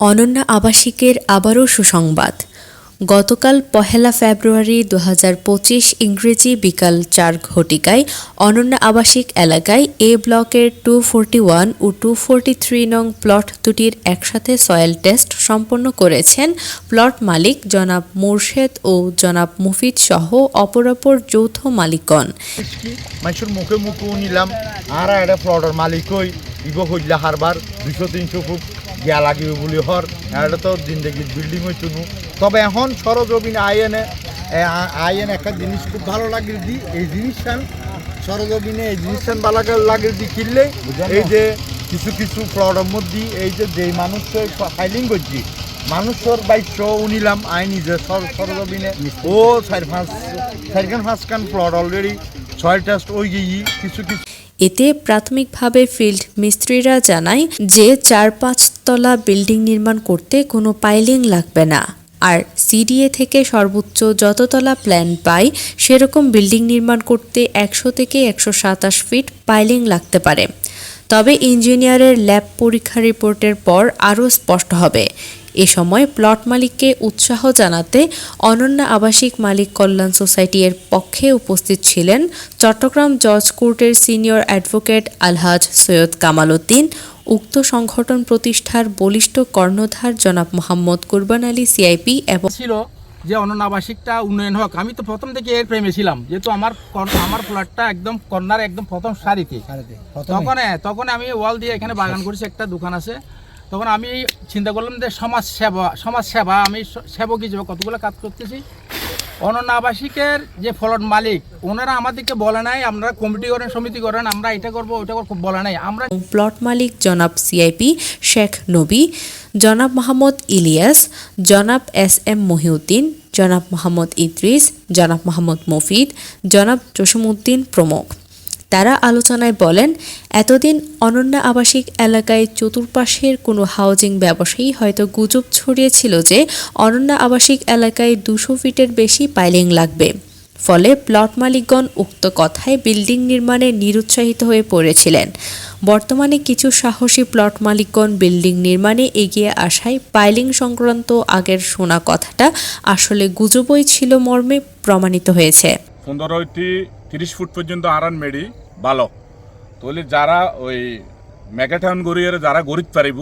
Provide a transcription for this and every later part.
অনন্যা আবাসিকের আবারও সুসংবাদ। গতকাল পহেলা ফেব্রুয়ারি দু ইংরেজি বিকাল চার ঘটিকায় অনন্যা আবাসিক এলাকায় এ ব্লকের টু ও টু নং প্লট দুটির একসাথে সয়েল টেস্ট সম্পন্ন করেছেন প্লট মালিক জনাব মোর্শেদ ও জনাব মুফিদ সহ অপরাপর যৌথ মানুষের মুখে মুখে নিলাম, আর এটা ফ্লডর মালিক হইলা হারবার দুশো তিনশো ফুট গিয়া লাগিব বলি হর এটা তো জিন্দগির বিল্ডিং হইতো নু তবে এখন সরজমিন আইএনে আইএন একটা জিনিস খুব ভালো লাগিল দি এই জিনিসটান সরজমিনে এই জিনিসটান ভালো লাগিল দি কিনলে এই যে কিছু কিছু ফ্লডের মধ্যে এই যে যেই মানুষ ফাইলিং করছি মানুষের বাইশ উনিলাম আই নিজে সর- সরজমিনে ও চার পাঁচ চারখান পাঁচখান প্লট অলরেডি ছয় টেস্ট ওই গিয়ে কিছু কিছু। এতে প্রাথমিকভাবে ফিল্ড মিস্ত্রিরা জানায় যে চার পাঁচতলা বিল্ডিং নির্মাণ করতে কোনো পাইলিং লাগবে না। আর সিডিএ থেকে সর্বোচ্চ যততলা প্ল্যান পাই সেরকম বিল্ডিং নির্মাণ করতে একশো থেকে একশো সাতাশ ফিট পাইলিং লাগতে পারে। তবে ইঞ্জিনিয়ারের ল্যাব পরীক্ষা রিপোর্টের পর আরও স্পষ্ট হবে। এ সময় প্লট মালিককে উৎসাহ জানাতে অনন্যা আবাসিক মালিক কল্যাণ সোসাইটি এর পক্ষে উপস্থিত ছিলেন চট্টগ্রাম জজ কোর্টের সিনিয়র অ্যাডভোকেট আলহাজ সৈয়দ কামাল উদ্দিন উক্ত সংগঠন প্রতিষ্ঠার বলিষ্ঠ কর্ণধার জনাব মোহাম্মদ কুরবান আলী সিআইপি এবং ছিল যে অনন্য আবাসিকটা উন্নয়ন হোক। আমি তো প্রথম থেকে এর প্রেমে ছিলাম যেহেতু আমার আমার ফ্ল্যাটটা একদম কর্নার একদম প্রথম সারিতে। তখন হ্যাঁ, তখন আমি ওয়াল দিয়ে এখানে বাগান করেছি একটা দোকান আছে। তখন আমি চিন্তা করলাম যে সমাজ সেবা সমাজ সেবা আমি সেবক হিসেবে কতগুলো কাজ করতেছি। অনন্য আবাসিকের যে ফলন মালিক, ওনারা আমাদেরকে বলে নাই, আমরা কমিটি করেন সমিতি করেন আমরা এটা করব, ওইটা করব, বলে নাই। আমরা প্লট মালিক জনাব সিআইপি শেখ নবী, জনাব মোহাম্মদ ইলিয়াস, জনাব এস এম মহিউদ্দিন, জনাব মোহাম্মদ ইদ্রিস, জনাব মোহাম্মদ মফিদ, জনাব জসিমউদ্দিন প্রমুখ। তারা আলোচনায় বলেন, এতদিন অনন্যা আবাসিক এলাকায় চতুর্পাশের কোনো হাউজিং ব্যবসায়ী হয়তো গুজব ছড়িয়েছিল যে অনন্যা আবাসিক এলাকায় দুশো ফিটের বেশি পাইলিং লাগবে। ফলে প্লট মালিকগণ উক্ত কথায় বিল্ডিং নির্মাণে নিরুৎসাহিত হয়ে পড়েছিলেন। বর্তমানে কিছু সাহসী প্লট মালিকগণ বিল্ডিং নির্মাণে এগিয়ে আসায় পাইলিং সংক্রান্ত আগের শোনা কথাটা আসলে গুজবই ছিল মর্মে প্রমাণিত হয়েছে। তিরিশ ফুট পর্যন্ত আরান মেডি ভালো তাহলে যারা ওই মেঘাঠান গড়িয়ে যারা গরিব পারিব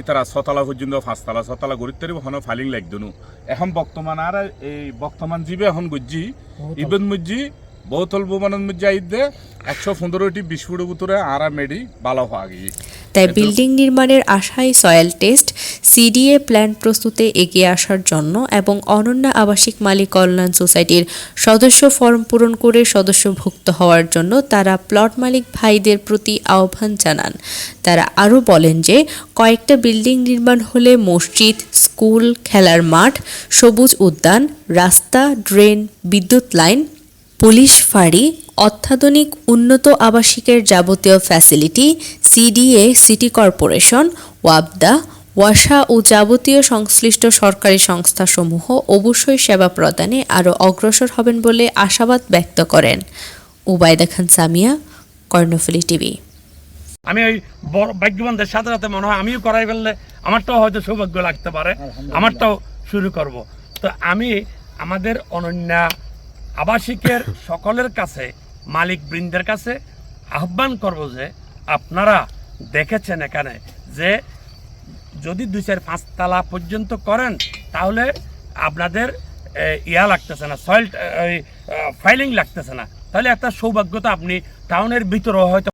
ইতারা ছতলা পর্যন্ত পাঁচতলা ছতলা গরিব পারিব হন ফাইলিং লাগদনু এখন বর্তমান আর এই বর্তমান জীবে এখন গুজি ইবেন মুজি বহুতল বিমানের মুজ্জি আইদে একশো পনেরোটি বিশ ফুটের ভিতরে আরা মেডি ভালো হওয়া গিয়ে। তাই বিল্ডিং নির্মাণের আশায় সয়েল টেস্ট সিডিএ প্ল্যান প্রস্তুতে এগিয়ে আসার জন্য এবং অনন্যা আবাসিক মালিক কল্যাণ সোসাইটির সদস্য ফর্ম পূরণ করে সদস্যভুক্ত হওয়ার জন্য তারা প্লট মালিক ভাইদের প্রতি আহ্বান জানান। তারা আরও বলেন যে কয়েকটা বিল্ডিং নির্মাণ হলে মসজিদ স্কুল খেলার মাঠ সবুজ উদ্যান রাস্তা ড্রেন বিদ্যুৎ লাইন পুলিশ ফাঁড়ি অত্যাধুনিক উন্নত আবাসিকের যাবতীয় facility CDA city corporation Wabda ওয়াসা ও যাবতীয় সংশ্লিষ্ট সরকারি সংস্থাসমূহ অবশ্যই সেবা প্রদানে আরও অগ্রসর হবেন বলে আশাবাদ ব্যক্ত করেন। উবায়দা খান সামিয়া কর্ণফুলি টিভি। আমি ওই বড় ভাগ্যবানদের সাথে সাথে মনে হয় আমিও করাই ফেললে আমারটাও হয়তো সৌভাগ্য লাগতে পারে আমারটাও শুরু করব। তো আমি আমাদের অনন্যা আবাসিকের সকলের কাছে মালিক বৃন্দের কাছে আহ্বান করব যে আপনারা দেখেছেন এখানে যে যদি দুই চার পাঁচতলা পর্যন্ত করেন, তাহলে আপনাদের ইয়া লাগতেছে না সয়েল ফাইলিং লাগতেছে না। তাহলে একটা সৌভাগ্যতা আপনি টাউনের ভিতরে হয়তো